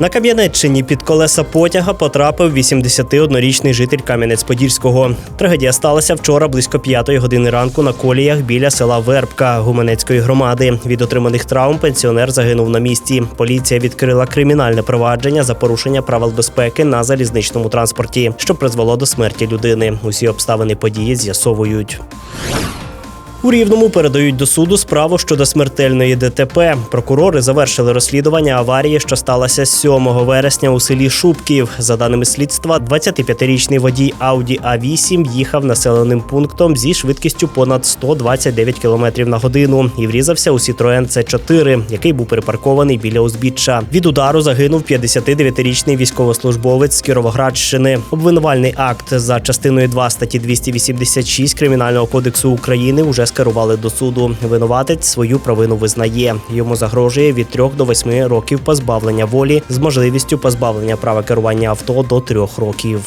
На Кам'янеччині під колеса потяга потрапив 81-річний житель Кам'янець-Подільського. Трагедія сталася вчора близько 5 години ранку на коліях біля села Вербка Гуменецької громади. Від отриманих травм пенсіонер загинув на місці. Поліція відкрила кримінальне провадження за порушення правил безпеки на залізничному транспорті, що призвело до смерті людини. Усі обставини події з'ясовують. У Рівному передають до суду справу щодо смертельної ДТП. Прокурори завершили розслідування аварії, що сталося 7 вересня у селі Шубків. За даними слідства, 25-річний водій Audi A8 їхав населеним пунктом зі швидкістю понад 129 км на годину і врізався у Citroen C4, який був припаркований біля узбіччя. Від удару загинув 59-річний військовослужбовець з Кіровоградщини. Обвинувальний акт за частиною 2 статті 286 Кримінального кодексу України уже скерували до суду. Винуватець свою провину визнає. Йому загрожує від 3 до 8 років позбавлення волі з можливістю позбавлення права керування авто до 3 років.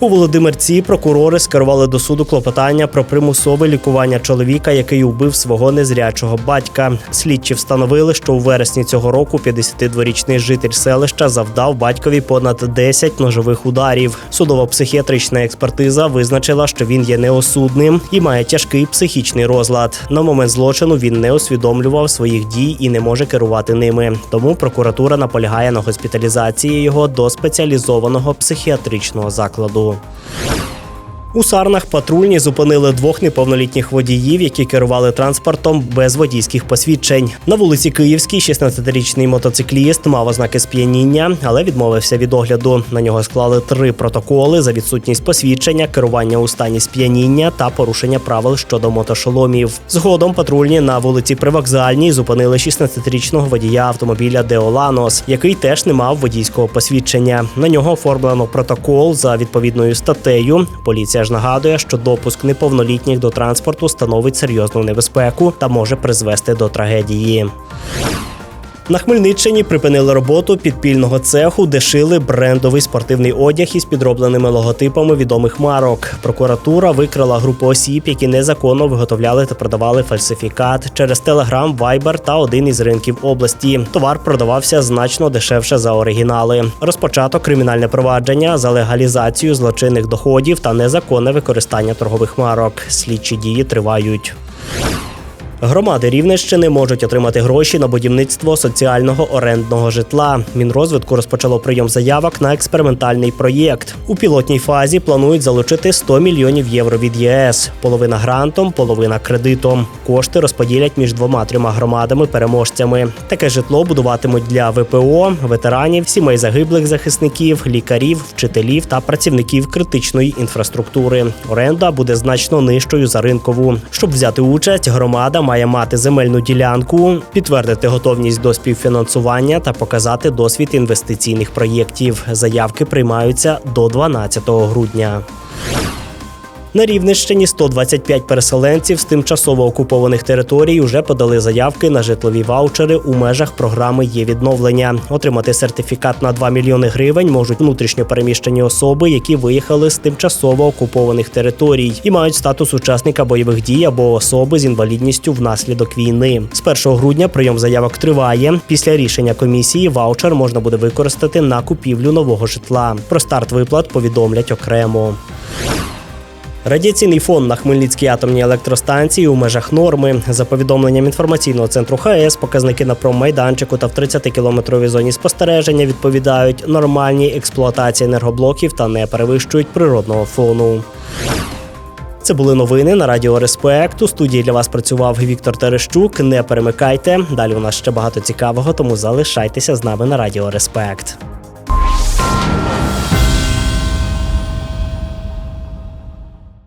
У Володимирці прокурори скерували до суду клопотання про примусове лікування чоловіка, який убив свого незрячого батька. Слідчі встановили, що у вересні цього року 52-річний житель селища завдав батькові понад 10 ножових ударів. Судово-психіатрична експертиза визначила, що він є неосудним і має тяжкий психічний розлад. На момент злочину він не усвідомлював своїх дій і не може керувати ними. Тому прокуратура наполягає на госпіталізації його до спеціалізованого психіатричного закладу було. У Сарнах патрульні зупинили двох неповнолітніх водіїв, які керували транспортом без водійських посвідчень. На вулиці Київській 16-річний мотоцикліст мав ознаки сп'яніння, але відмовився від огляду. На нього склали три протоколи за відсутність посвідчення, керування у стані сп'яніння та порушення правил щодо мотошоломів. Згодом патрульні на вулиці Привокзальній зупинили 16-річного водія автомобіля Деоланос, який теж не мав водійського посвідчення. На нього оформлено протокол за відповідною статтею. Поліція ж нагадує, що допуск неповнолітніх до транспорту становить серйозну небезпеку та може призвести до трагедії. На Хмельниччині припинили роботу підпільного цеху, де шили брендовий спортивний одяг із підробленими логотипами відомих марок. Прокуратура викрила групу осіб, які незаконно виготовляли та продавали фальсифікат через Telegram, Viber та один із ринків області. Товар продавався значно дешевше за оригінали. Розпочато кримінальне провадження за легалізацію злочинних доходів та незаконне використання торгових марок. Слідчі дії тривають. Громади Рівненщини можуть отримати гроші на будівництво соціального орендного житла. Мінрозвитку розпочало прийом заявок на експериментальний проєкт. У пілотній фазі планують залучити 100 мільйонів євро від ЄС. Половина грантом, половина кредитом. Кошти розподілять між двома-трьома громадами-переможцями. Таке житло будуватимуть для ВПО, ветеранів, сімей загиблих захисників, лікарів, вчителів та працівників критичної інфраструктури. Оренда буде значно нижчою за ринкову. Щоб взяти участь, громада має мати земельну ділянку, підтвердити готовність до співфінансування та показати досвід інвестиційних проєктів. Заявки приймаються до 12 грудня. На Рівненщині 125 переселенців з тимчасово окупованих територій вже подали заявки на житлові ваучери у межах програми є відновлення. Отримати сертифікат на 2 мільйони гривень можуть внутрішньо переміщені особи, які виїхали з тимчасово окупованих територій і мають статус учасника бойових дій або особи з інвалідністю внаслідок війни. З 1 грудня прийом заявок триває. Після рішення комісії ваучер можна буде використати на купівлю нового житла. Про старт виплат повідомлять окремо. Радіаційний фон на Хмельницькій атомній електростанції у межах норми. За повідомленням інформаційного центру ХАЕС, показники на промайданчику та в 30-кілометровій зоні спостереження відповідають нормальній експлуатації енергоблоків та не перевищують природного фону. Це були новини на Радіо Респект. У студії для вас працював Віктор Терещук. Не перемикайте. Далі у нас ще багато цікавого, тому залишайтеся з нами на Радіо Респект.